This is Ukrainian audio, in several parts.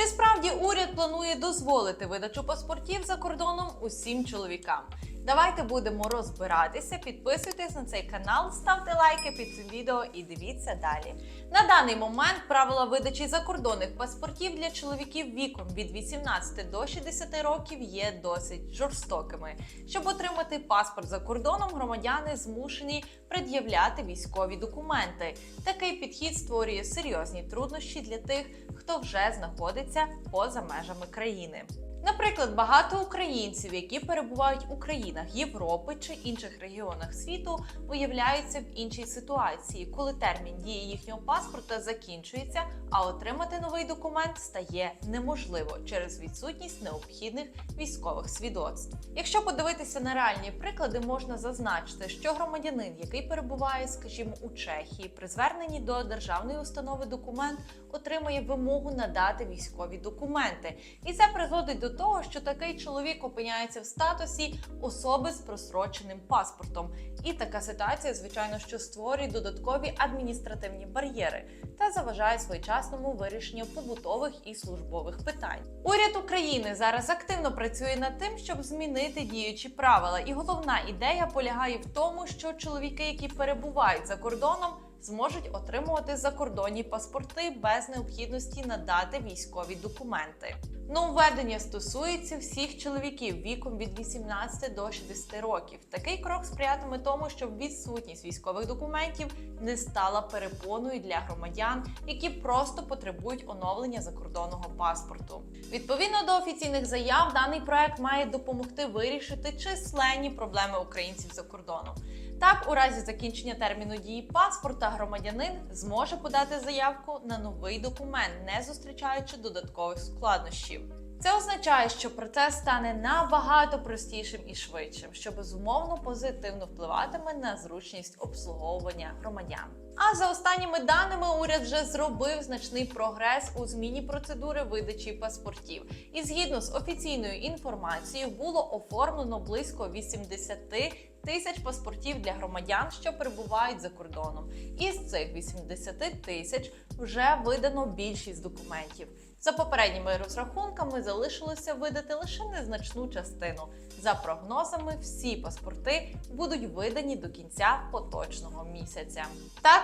Чи справді уряд планує дозволити видачу паспортів за кордоном усім чоловікам? Давайте будемо розбиратися. Підписуйтесь на цей канал, ставте лайки під цим відео і дивіться далі. На даний момент правила видачі закордонних паспортів для чоловіків віком від 18 до 60 років є досить жорстокими. Щоб отримати паспорт за кордоном, громадяни змушені пред'являти військові документи. Такий підхід створює серйозні труднощі для тих, хто вже знаходиться поза межами країни. Наприклад, багато українців, які перебувають у країнах Європи чи інших регіонах світу, виявляються в іншій ситуації, коли термін дії їхнього паспорта закінчується, а отримати новий документ стає неможливо через відсутність необхідних військових свідоцтв. Якщо подивитися на реальні приклади, можна зазначити, що громадянин, який перебуває, скажімо, у Чехії, при зверненні до державної установи документ отримує вимогу надати військові документи, і це призводить до того, що такий чоловік опиняється в статусі особи з просроченим паспортом. І така ситуація, звичайно, що створює додаткові адміністративні бар'єри та заважає своєчасному вирішенню побутових і службових питань. Уряд України зараз активно працює над тим, щоб змінити діючі правила. І головна ідея полягає в тому, що чоловіки, які перебувають за кордоном, зможуть отримувати закордонні паспорти без необхідності надати військові документи. Нововведення стосується всіх чоловіків віком від 18 до 60 років. Такий крок сприятиме тому, щоб відсутність військових документів не стала перепоною для громадян, які просто потребують оновлення закордонного паспорту. Відповідно до офіційних заяв, даний проект має допомогти вирішити численні проблеми українців за кордоном. Так, у разі закінчення терміну дії паспорта громадянин зможе подати заявку на новий документ, не зустрічаючи додаткових складнощів. Це означає, що процес стане набагато простішим і швидшим, що безумовно позитивно впливатиме на зручність обслуговування громадян. А за останніми даними, уряд вже зробив значний прогрес у зміні процедури видачі паспортів. І згідно з офіційною інформацією, було оформлено близько 80 тисяч паспортів для громадян, що перебувають за кордоном. Із цих 80 тисяч вже видано більшість документів. За попередніми розрахунками залишилося видати лише незначну частину. За прогнозами, всі паспорти будуть видані до кінця поточного місяця.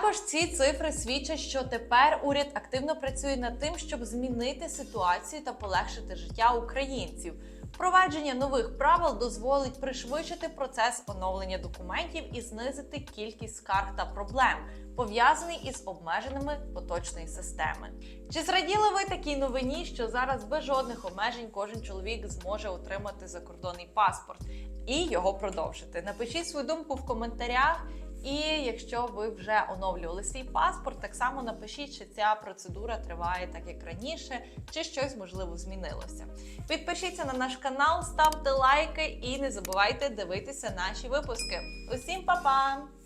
Також ці цифри свідчать, що тепер уряд активно працює над тим, щоб змінити ситуацію та полегшити життя українців. Впровадження нових правил дозволить пришвидшити процес оновлення документів і знизити кількість скарг та проблем, пов'язаний із обмеженнями поточної системи. Чи зраділи ви такій новині, що зараз без жодних обмежень кожен чоловік зможе отримати закордонний паспорт і його продовжити? Напишіть свою думку в коментарях. І якщо ви вже оновлювали свій паспорт, так само напишіть, чи ця процедура триває так, як раніше, чи щось можливо змінилося. Підпишіться на наш канал, ставте лайки і не забувайте дивитися наші випуски. Усім па-па!